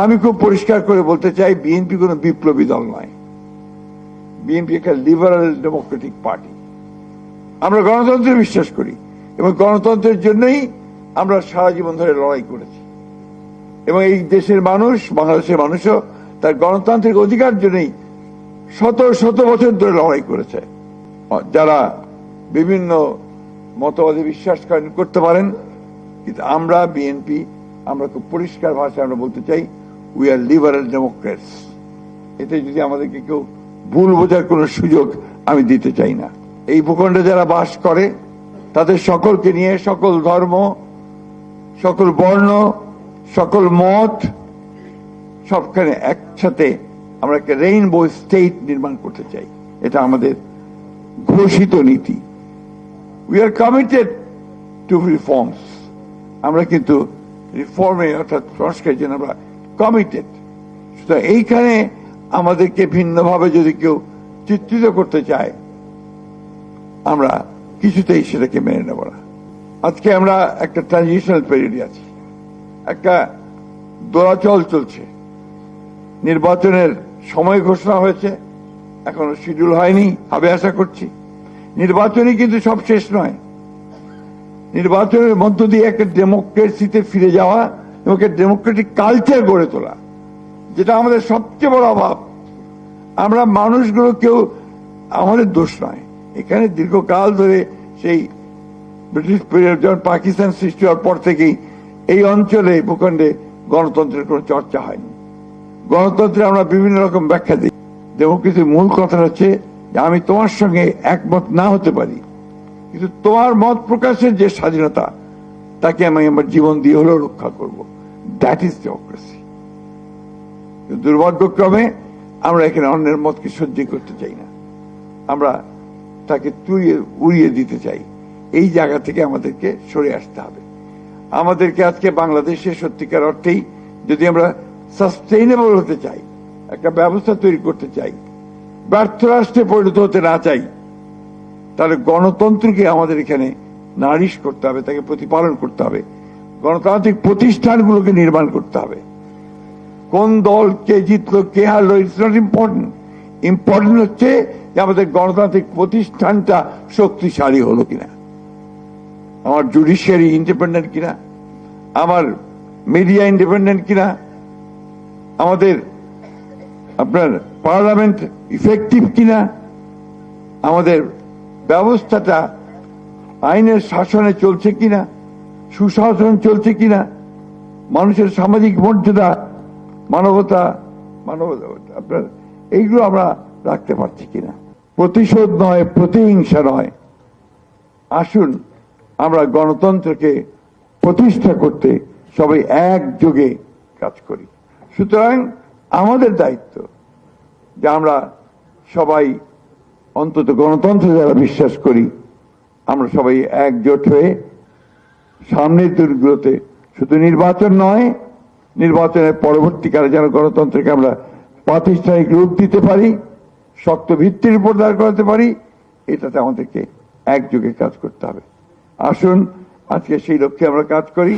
আমি খুব পরিষ্কার করে বলতে চাই, বিএনপি কোনো বিপ্লবী দল নয়। বিএনপি একটা লিবারাল ডেমোক্রেটিক পার্টি আমরা গণতন্ত্রে বিশ্বাস করি এবং গণতন্ত্রের জন্যই আমরা সারা জীবন ধরে লড়াই করেছি। এবং এই দেশের মানুষ, বাংলাদেশের মানুষও তার গণতান্ত্রিক অধিকার জন্যই শত শত বছর ধরে লড়াই করেছে। যারা বিভিন্ন মতবাদে বিশ্বাস করেন, করতে পারেন, কিন্তু আমরা, বিএনপি, আমরা খুব পরিষ্কার ভাষায় আমরা বলতে চাই উই আর লিবারাল ডেমোক্রেটস এতে যদি আমাদেরকে কেউ ভুল বোঝার কোনো সুযোগ আমি দিতে চাই না। এই ভূখণ্ডে যারা বাস করে, তাদের সকলকে নিয়ে সকল ধর্ম, সকল বর্ণ, সকল মত, সবখানে একসাথে আমরা একটা রেইনবো স্টেট নির্মাণ করতে চাই। এটা আমাদের ঘোষিত নীতি। We are committed to reforms আমরা কিন্তু রিফর্মে অর্থাৎ সংস্কারের জন্য আমরা কমিটেড সুতরাং এইখানে আমাদেরকে ভিন্নভাবে যদি কেউ চিত্রিত করতে চায়, আমরা কিছুতেই সেটাকে মেনে নেব না। আজকে আমরা একটা ট্রানজিশনাল পিরিয়ডে আছি। একটা দোলাচল চলছে। নির্বাচনের সময় ঘোষণা হয়েছে, এখনও শিডিউল হয়নি, হবে আশা করছি। নির্বাচনই কিন্তু সব শেষ নয়। নির্বাচনের মধ্য দিয়ে একটা ডেমোক্রেসিতে ফিরে যাওয়া এবং ডেমোক্রেটিক কালচার গড়ে তোলা, যেটা আমাদের সবচেয়ে বড় অভাব। আমরা মানুষগুলো কেউ আমাদের দোষ নয়। এখানে দীর্ঘকাল ধরে সেই ব্রিটিশ যখন পাকিস্তান সৃষ্টি হওয়ার পর থেকেই এই অঞ্চলে ভূখণ্ডে গণতন্ত্রের কোনো চর্চা হয়নি। গণতন্ত্রে আমরা বিভিন্ন রকম ব্যাখ্যা দিই। ডেমোক্রেসির মূল কথা হচ্ছে যে আমি তোমার সঙ্গে একমত না হতে পারি। কিন্তু তোমার মত প্রকাশের যে স্বাধীনতা, তাকে আমি আমার জীবন দিয়ে হলেও রক্ষা করব। দ্যাট ইজ ডেমোক্রেসি দুর্ভাগ্যক্রমে আমরা এখানে অন্যের মতকে সহ্য করতে চাই না। আমরা তাকে তুড়িয়ে উড়িয়ে দিতে চাই। এই জায়গা থেকে আমাদেরকে সরে আসতে হবে। আমাদেরকে আজকে বাংলাদেশে সত্যিকার অর্থেই যদি আমরা সাস্টেইনেবল হতে চাই, একটা ব্যবস্থা তৈরি করতে চাই, ব্যর্থ রাষ্ট্রে পরিণত হতে না চাই, তাহলে গণতন্ত্রকে আমাদের এখানে নারিশ করতে হবে, তাকে প্রতিপালন করতে হবে। গণতান্ত্রিক প্রতিষ্ঠানগুলোকে নির্মাণ করতে হবে। কোন দল কে জিতলো, কে হারলো ইটস নট ইম্পর্টেন্ট ইম্পর্টেন্ট হচ্ছে যে আমাদের গণতান্ত্রিক প্রতিষ্ঠানটা শক্তিশালী হলো কিনা। আমার জুডিশিয়ারি ইন্ডিপেন্ডেন্ট কিনা? আমার মিডিয়া ইন্ডিপেন্ডেন্ট কিনা? আমাদের আপনার পার্লামেন্ট ইফেক্টিভ কিনা? আমাদের ব্যবস্থাটা আইনের শাসনে চলছে কিনা? সুশাসন চলছে কিনা, মানুষের সামাজিক মর্যাদা, মানবতা মানবতা, আপনার, এইগুলো আমরা রাখতে পারছি কিনা। প্রতিশোধ নয়, প্রতিহিংসা নয়। আসুন, আমরা গণতন্ত্রকে প্রতিষ্ঠা করতে সবাই একযোগে কাজ করি। সুতরাং আমাদের দায়িত্ব যে আমরা সবাই, অন্তত গণতন্ত্রে যারা বিশ্বাস করি, আমরা সবাই একজোট হয়ে সামনের দিনগুলোতে শুধু নির্বাচন নয় নির্বাচনের পরবর্তীকালে যেন গণতন্ত্রকে আমরা প্রাতিষ্ঠানিক রূপ দিতে পারি, শক্ত ভিত্তির উপর দাঁড় করাতে পারি, এটাতে আমাদেরকে একযোগে কাজ করতে হবে। আসুন, আজকে সেই লক্ষ্যে আমরা কাজ করি।